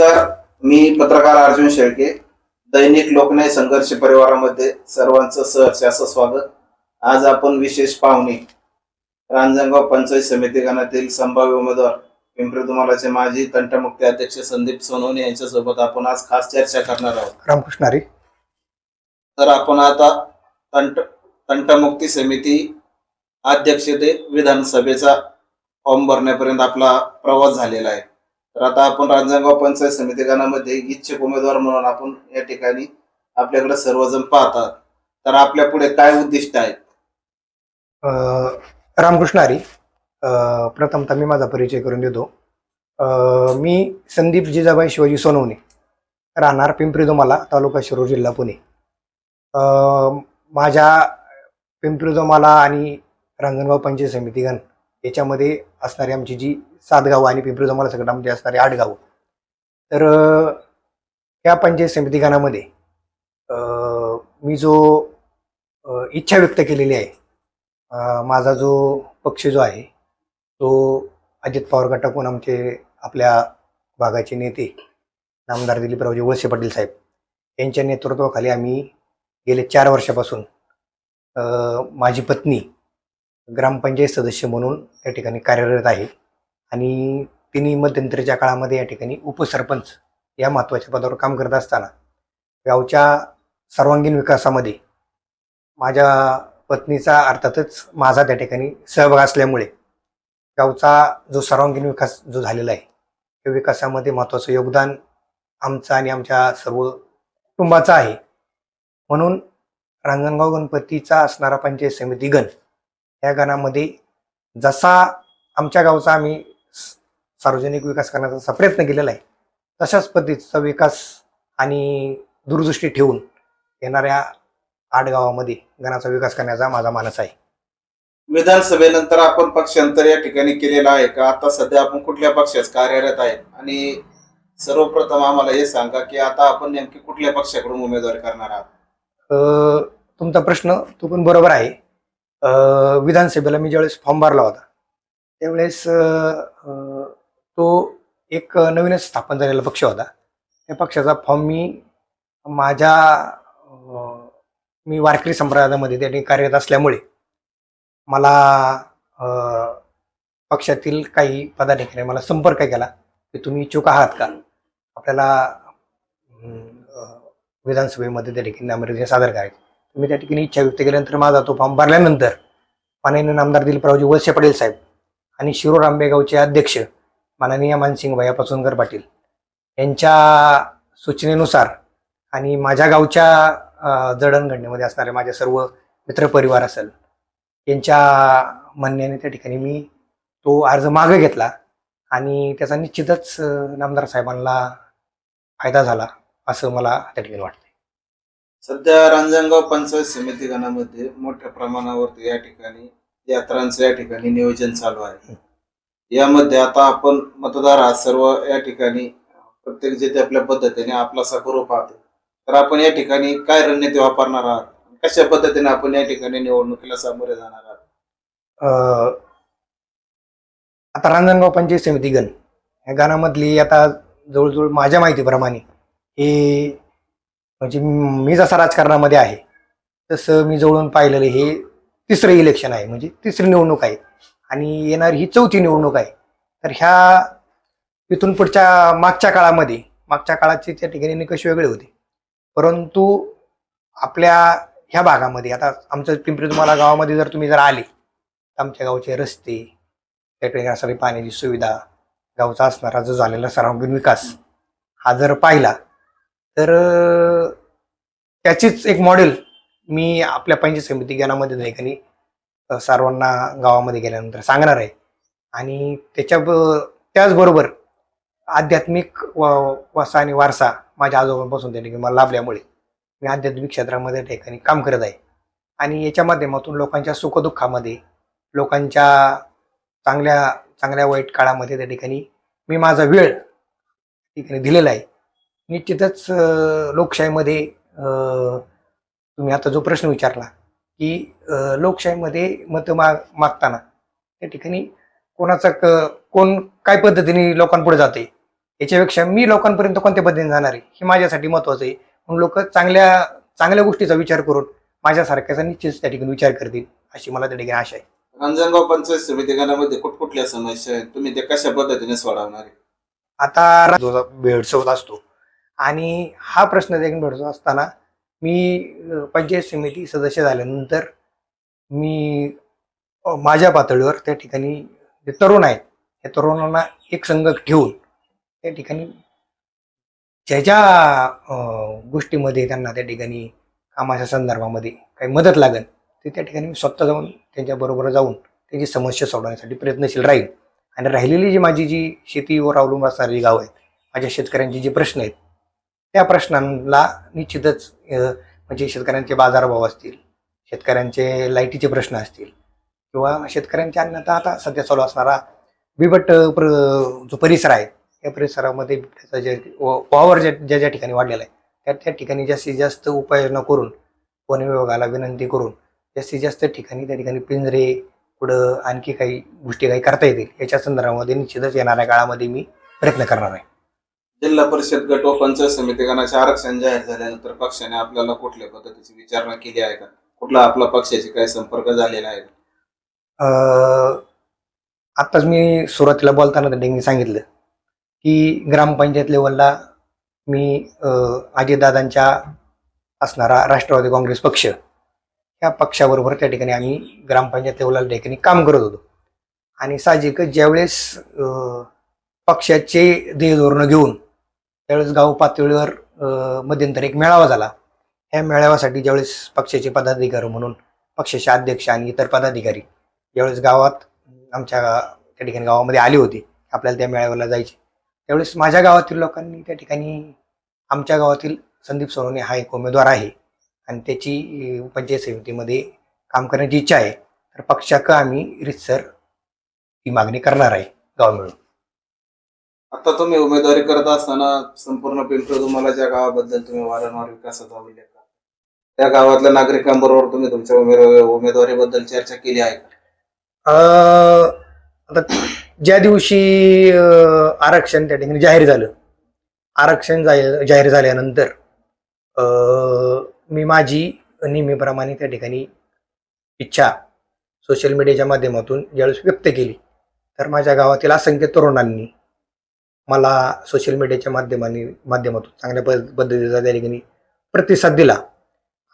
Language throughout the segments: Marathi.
नमस्कार मी पत्रकार अर्जुन शेळके. दैनिक लोकन्याय संघर्ष परिवारामध्ये सर्वांचं सहर्ष असं स्वागत. आज आपण विशेष पाहुणे. रांजणगाव पंचायत समिती गणातील संभाव्य उमेदवार पिंपरी दुमालाचे माजी तंटमुक्ती अध्यक्ष संदीप सोनवणे यांच्यासोबत आपण आज खास चर्चा करणार आहोत. रामकृष्ण हरी. तर आपण आता तंट तंटमुक्ती समिती अध्यक्ष ते विधानसभेचा फॉर्म भरण्यापर्यंत आपला प्रवास झालेला आहे. तर आता आपण रांजणगाव पंचायत समिती गणामध्ये इच्छुक उमेदवार म्हणून आपण या ठिकाणी आपल्याकडे सर्वजण पाहतात. तर आपल्या पुढे काय उद्दिष्ट आहेत? रामकृष्ण हरी प्रथमतः मी माझा परिचय करून देतो. मी संदीप जिजाबाई शिवाजी सोनवणे. राहणार पिंपरी दोमाला तालुका शिरूर जिल्हा पुणे. माझ्या पिंपरी दोमाला आणि रांजणगाव पंचायत समिती गण याच्यामध्ये असणारी आमची जी सात गावं आणि पिंपरी जमाला संकटामध्ये असणारी आठ गावं. तर ह्या या पंचायत समिती गणामध्ये मी जो इच्छा व्यक्त केलेली आहे माझा जो पक्ष जो आहे तो अजित पवार गटाकून आमचे आपल्या भागाचे नेते नामदार दिलीपरावजी वळसे पाटील साहेब यांच्या नेतृत्वाखाली आम्ही गेले चार वर्षापासून माझी पत्नी ग्रामपंचायत सदस्य म्हणून त्या ठिकाणी कार्यरत आहे. आणि तिन्ही मध्यंतरीच्या काळामध्ये या ठिकाणी उपसरपंच या महत्त्वाच्या पदावर काम करत असताना गावच्या सर्वांगीण विकासामध्ये माझ्या पत्नीचा अर्थातच माझा त्या ठिकाणी सहभाग असल्यामुळे गावचा जो सर्वांगीण विकास जो झालेला आहे त्या विकासामध्ये महत्त्वाचं योगदान आमचं आणि आमच्या सर्व कुटुंबाचं आहे. म्हणून रांगणगाव गणपतीचा असणारा पंचायत समिती गण या गणामध्ये जसा आमच्या गावचा आम्ही सार्वजनिक विकास करण्याचा प्रयत्न केलेला आहे तशाच पद्धतीचा विकास आणि दूरदृष्टी ठेवून येणाऱ्या आठ गावामध्ये गणाचा विकास करण्याचा माझा मानस आहे. विधानसभेनंतर आपण पक्षांतर या ठिकाणी केलेलं आहे का? आता सध्या आपण कुठल्या पक्षात कार्यरत आहेत आणि सर्वप्रथम आम्हाला हे सांगा की आता आपण नेमकी कुठल्या पक्षाकडून उमेदवारी करणार आहात? तुमचा प्रश्न तो पण बरोबर आहे. विधानसभेला मी ज्यावेळेस फॉर्म भरला होता त्यावेळेस तो एक नवीनच स्थापन झालेला पक्ष होता. त्या पक्षाचा फॉर्म मी माझ्या मी वारकरी संप्रदायामध्ये त्यांनी कार्यरत असल्यामुळे मला पक्षातील काही पदाधिकारी मला संपर्क केला की तुम्ही इच्छुक आहात का? आपल्याला विधानसभेमध्ये त्या ठिकाणी नामनिर्देशन सादर करायचे. तुम्ही त्या ठिकाणी इच्छा व्यक्त केल्यानंतर माझा तो फॉर्म भरल्यानंतर माननीय नामदार दिलीपरावजी वळसे पटेल साहेब आणि शिरोर आंबेगावचे अध्यक्ष माननीय मानसिंग भैया पासूनकर पाटील यांच्या सूचनेनुसार आणि माझ्या गावच्या जडणघडणीमध्ये असणारे माझे सर्व मित्रपरिवार असेल यांच्या म्हणण्याने त्या ठिकाणी मी तो अर्ज मागे घेतला आणि त्याचा निश्चितच नामदार साहेबांना फायदा झाला असं मला त्या ठिकाणी वाटतं सध्या रांजणगाव पंचायत समिती गणामध्ये मोठ्या प्रमाणावरती या ठिकाणी यात्रांचं या ठिकाणी नियोजन चालू आहे. यामध्ये आता आपण मतदार आहात सर्व या ठिकाणी प्रत्येक जे ते आपल्या पद्धतीने आपलासा करू पाहतो तर आपण या ठिकाणी काय रणनीती वापरणार आहात? कशा पद्धतीने आपण या ठिकाणी निवडणुकीला सामोरे जाणार आहात? आता रांजणगाव पंचायत समिती गण. या गणामधली आता जवळजवळ माझ्या माहितीप्रमाणे हे म्हणजे मी जसा राजकारणामध्ये आहे तसं मी जवळून पाहिलेलं हे तिसरं इलेक्शन आहे म्हणजे तिसरी निवडणूक आहे. आणि येणारी ही चौथी निवडणूक आहे. तर ह्या इथून पुढच्या मागच्या काळामध्ये मागच्या काळाचे त्या ठिकाणी निकष वेगळे होते. परंतु आपल्या ह्या भागामध्ये आता आमचं पिंपरी तुम्हाला गावामध्ये जर तुम्ही जर आले आमच्या गावचे रस्ते त्या ठिकाणी असणारी पाण्याची सुविधा गावचा असणारा जो झालेला सर्वांगीण विकास हा जर पाहिला तर त्याचीच एक मॉडेल मी आपल्या पंचायत समिती ज्ञानामध्ये त्या ठिकाणी सर्वांना गावामध्ये गेल्यानंतर सांगणार आहे. आणि त्याच्या त्याचबरोबर आध्यात्मिक व- वसा आणि वारसा माझ्या आजोबांपासून त्या ठिकाणी मला लाभल्यामुळे मी आध्यात्मिक क्षेत्रामध्ये त्या ठिकाणी काम करत आहे. आणि याच्या माध्यमातून लोकांच्या सुखदुःखामध्ये लोकांच्या चांगल्या चांगल्या वाईट काळामध्ये त्या ठिकाणी मी माझा वेळ ठिकाणी दिलेला आहे. निश्चितच लोकशाहीमध्ये तुम्ही आता जो प्रश्न विचारला की लोकशाहीमध्ये मतं माग मागताना त्या ठिकाणी कोणाचा क कोण काय पद्धतीने लोकांपुढे जाते याच्यापेक्षा मी लोकांपर्यंत कोणत्या पद्धतीने जाणार आहे? हे माझ्यासाठी महत्वाचं आहे. म्हणून लोक चांगल्या चांगल्या गोष्टीचा विचार करून माझ्यासारख्याचा निश्चित त्या ठिकाणी विचार करतील अशी मला त्या ठिकाणी आशा आहे. रांजणगाव पंचायत समिती गणामध्ये कुठकुठल्या समस्या आहेत? तुम्ही ते कशा पद्धतीने सोडवणार आहे? आता जो भेडसवत असतो. आणि हा प्रश्न देखील भेटत असताना मी पंचायत समिती सदस्य झाल्यानंतर मी माझ्या पातळीवर त्या ठिकाणी जे तरुण आहेत त्या तरुणांना एक संघ ठेवून त्या ठिकाणी ज्या ज्या गोष्टीमध्ये त्यांना त्या ठिकाणी कामाच्या संदर्भामध्ये काही मदत लागेल ते त्या ठिकाणी मी स्वतः जाऊन त्यांच्याबरोबर जाऊन त्याची समस्या सोडवण्यासाठी प्रयत्नशील राहील. आणि राहिलेली जी माझी जी शेतीवर अवलंबून असणारी जी गावं आहेत माझ्या शेतकऱ्यांचे जे प्रश्न आहेत त्या प्रश्नांना निश्चितच म्हणजे शेतकऱ्यांचे बाजारभाव असतील शेतकऱ्यांचे लाईटीचे प्रश्न असतील किंवा शेतकऱ्यांच्या अन्यथा आता सध्या चालू असणारा बिबट प्र जो परिसर आहे या परिसरामध्ये बिबट्याचा जे व- वावर ज्या ज्या ज्या ठिकाणी वाढलेला आहे त्या त्या ठिकाणी जास्तीत जास्त उपाययोजना करून वन विभागाला विनंती करून जास्तीत जास्त ठिकाणी त्या ठिकाणी पिंजरे पुढं आणखी काही गोष्टी काही करता येतील याच्या संदर्भामध्ये निश्चितच येणाऱ्या काळामध्ये मी प्रयत्न करणार आहे. जिल्हा परिषद गट व पंचायत समिती गणाचे आरक्षण जाहीर झाल्यानंतर पक्षाने आपल्याला कुठल्या पद्धतीची विचारणा केली आहे का कुठला आपला पक्षाशी काय संपर्क झालेला आहे का? आत्ताच मी सुरुवातीला बोलताना त्यांनी सांगितलं की ग्रामपंचायत लेवलला मी अजितदादांच्या असणारा राष्ट्रवादी काँग्रेस पक्ष या पक्षाबरोबर त्या ठिकाणी आम्ही ग्रामपंचायत लेवलला त्या ठिकाणी काम करत होतो आणि साहजिकच ज्यावेळेस पक्षाचे ध्येय धोरणं घेऊन त्यावेळेस गाव पातळीवर मध्यंतर एक मेळावा झाला. ह्या मेळाव्यासाठी ज्यावेळेस पक्षाचे पदाधिकारी म्हणून पक्षाचे अध्यक्ष आणि इतर पदाधिकारी ज्यावेळेस गावात आमच्या त्या ठिकाणी गावामध्ये आले होते आपल्याला त्या मेळाव्याला जायचे. त्यावेळेस माझ्या गावातील लोकांनी त्या ठिकाणी आमच्या गावातील संदीप सोनवणे हा एक उमेदवार आहे. आणि त्याची पंचायत समितीमध्ये काम करण्याची इच्छा आहे. तर पक्षाक आम्ही रितसर ही मागणी करणार आहे गाव मिळून. आता तुम्ही उमेदवारी करत असताना संपूर्ण पिंपरी तुम्हाला ज्या गावाबद्दल तुम्ही वारंवार विकासाचा उल्लेख करता त्या गावातल्या नागरिकांबरोबर तुम्ही तुमच्या उमेदवारी उमेदवारीबद्दल चर्चा केली आहे का? अं, आता ज्या दिवशी अं, आरक्षण त्या ठिकाणी जाहीर झालं आरक्षण जाहीर जाहीर झाल्यानंतर अं, मी माझी नेहमीप्रमाणे त्या ठिकाणी इच्छा सोशल मीडियाच्या माध्यमातून ज्यावेळेस व्यक्त केली तर माझ्या गावातील असंख्य तरुणांनी मला सोशल मीडियाच्या माध्यमाने माध्यमातून चांगल्या पद- पद्धतीचा त्या ठिकाणी प्रतिसाद दिला.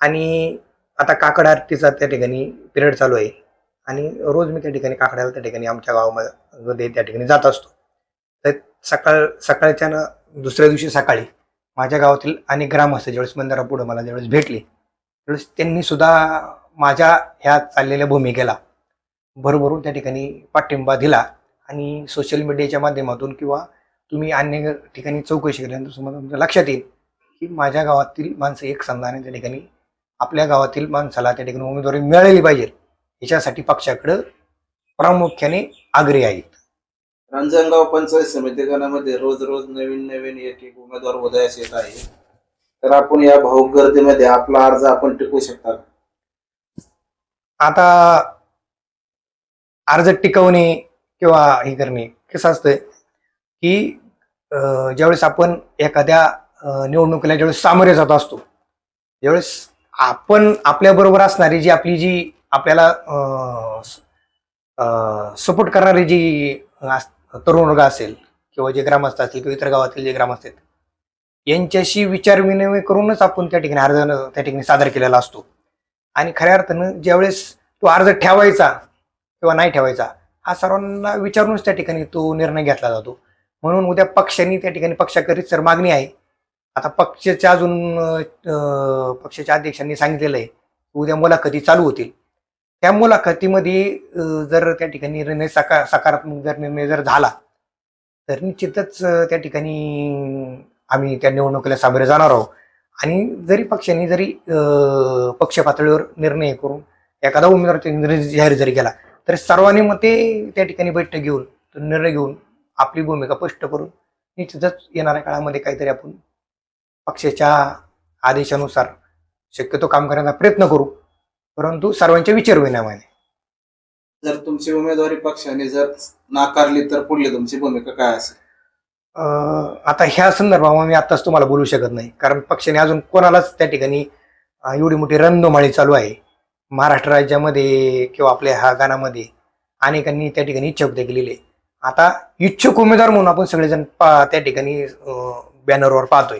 आणि आता काकड आरतीचा त्या ठिकाणी पिरियड चालू आहे. आणि रोज मी त्या ठिकाणी काकड्याला त्या ठिकाणी आमच्या गावामध्ये त्या ठिकाणी जात असतो. तर सकाळ सकाळच्या ना दुसऱ्या दिवशी सकाळी माझ्या गावातील अनेक ग्रामस्थ ज्यावेळेस मंदिरापुढं मला ज्यावेळेस भेटले त्यावेळेस त्यांनी सुद्धा माझ्या ह्या चाललेल्या भूमिकेला भरभरून त्या ठिकाणी पाठिंबा दिला. आणि सोशल मीडियाच्या माध्यमातून किंवा तुम्ही अन्य ठिकाणी चौकशी केल्यानंतर तुम्हाला तुमच्या लक्षात येईल की माझ्या गावातील माणसं एक संघाने त्या ठिकाणी आपल्या गावातील माणसाला त्या ठिकाणी उमेदवारी मिळालेली पाहिजे. याच्यासाठी पक्षाकडं प्रामुख्याने आग्रही आहेत. रांजणगाव पंचायत समिती गणामध्ये रोज रोज नवीन नवीन एक एक उमेदवार उदयास येत आहे तर आपण या भाऊक गर्दीमध्ये आपला अर्ज आपण टिकू शकता का? आता अर्ज टिकवणे किंवा हे करणे कसं असतं की ज्यावेळेस आपण एखाद्या निवडणुकीला ज्यावेळेस सामोरे जात असतो ज्यावेळेस आपण आपल्याबरोबर असणारी जी आपली जी आपल्याला सपोर्ट करणारी जी अस- तरुण वर्ग असेल किंवा जे ग्रामस्थ असतील किंवा इतर गावातील जे ग्रामस्थ आहेत यांच्याशी विचार विनिमय करूनच आपण त्या ठिकाणी अर्ज त्या ठिकाणी सादर केलेला असतो. आणि खऱ्या अर्थानं ज्यावेळेस तो अर्ज ठेवायचा किंवा नाही ठेवायचा हा सर्वांना विचारूनच त्या ठिकाणी तो निर्णय घेतला जातो. म्हणून उद्या पक्षांनी त्या ठिकाणी पक्षाकरीत सर मागणी आहे. आता पक्षाच्या अजून पक्षाच्या अध्यक्षांनी सांगितलेलं आहे उद्या मुलाखती चालू होतील. त्या मुलाखतीमध्ये जर त्या ठिकाणी निर्णय सका सकारात्मक जर निर्णय जर झाला तर निश्चितच त्या ठिकाणी आम्ही त्या निवडणुकीला सामोरे जाणार आहोत. आणि जरी पक्षांनी जरी पक्ष पातळीवर निर्णय करून एखादा उमेदवार निर्णय जाहीर जरी केला तर सर्वांनी मग ते त्या ठिकाणी बैठक घेऊन तो निर्णय घेऊन आपली भूमिका स्पष्ट करून निश्चितच येणाऱ्या काळामध्ये काहीतरी आपण पक्षाच्या आदेशानुसार शक्यतो काम करण्याचा प्रयत्न करू. परंतु सर्वांच्या विचार विनिमयाने जर तुमची उमेदवारी पक्षाने जर नाकारली तर पुढली तुमची भूमिका काय असेल? आता ह्या संदर्भामध्ये मी आत्ताच तुम्हाला बोलू शकत नाही. कारण पक्षाने अजून कोणालाच त्या ठिकाणी एवढी मोठी रणधुमाळी चालू आहे. महाराष्ट्र राज्यामध्ये किंवा आपल्या ह्या गाण्यामध्ये अनेकांनी त्या ठिकाणी इच्छा व्यक्त केलेली आहे. आता इच्छुक उमेदवार म्हणून आपण सगळेजण पा- त्या ठिकाणी बॅनरवर पाहतोय.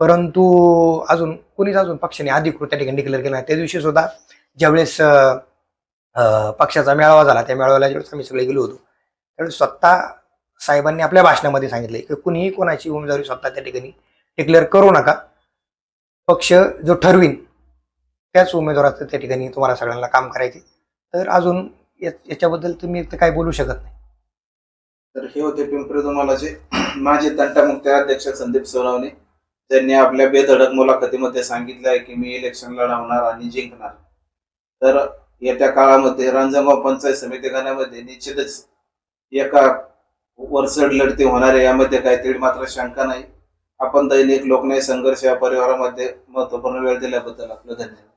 परंतु अजून कोणीच अजून पक्षाने अधिकृत त्या ठिकाणी डिक्लेअर केलं नाही. त्या दिवशी सुद्धा ज्यावेळेस पक्षाचा मेळावा झाला त्या मेळाव्याला ज्यावेळेस आम्ही सगळे गेलो होतो त्यावेळेस स्वतः साहेबांनी आपल्या भाषणामध्ये सांगितले की कुणीही कोणाची उमेदवारी स्वतः त्या ठिकाणी डिक्लेअर करू नका. पक्ष जो ठरवीन त्याच उमेदवाराचं त्या ठिकाणी तुम्हाला सगळ्यांना काम करायचे तर अजून याच्याबद्दल तुम्ही तर काही बोलू शकत नाही. तर हे होते पिंपरी तुम्हालाचे माजी तंटामुक्त अध्यक्ष संदीप सोनवणे त्यांनी आपल्या बेधडक मुलाखतीमध्ये सांगितलं आहे की मी इलेक्शन लढवणार आणि जिंकणार. तर येत्या काळामध्ये रांजणगाव पंचायत समिती गणामध्ये निश्चितच एका वरचढ लढती होणार आहे. यामध्ये काहीतरी मात्र शंका नाही. आपण दैनिक लोकनाय संघर्ष या परिवारामध्ये महत्त्वपूर्ण वेळ दिल्याबद्दल आपलं धन्यवाद.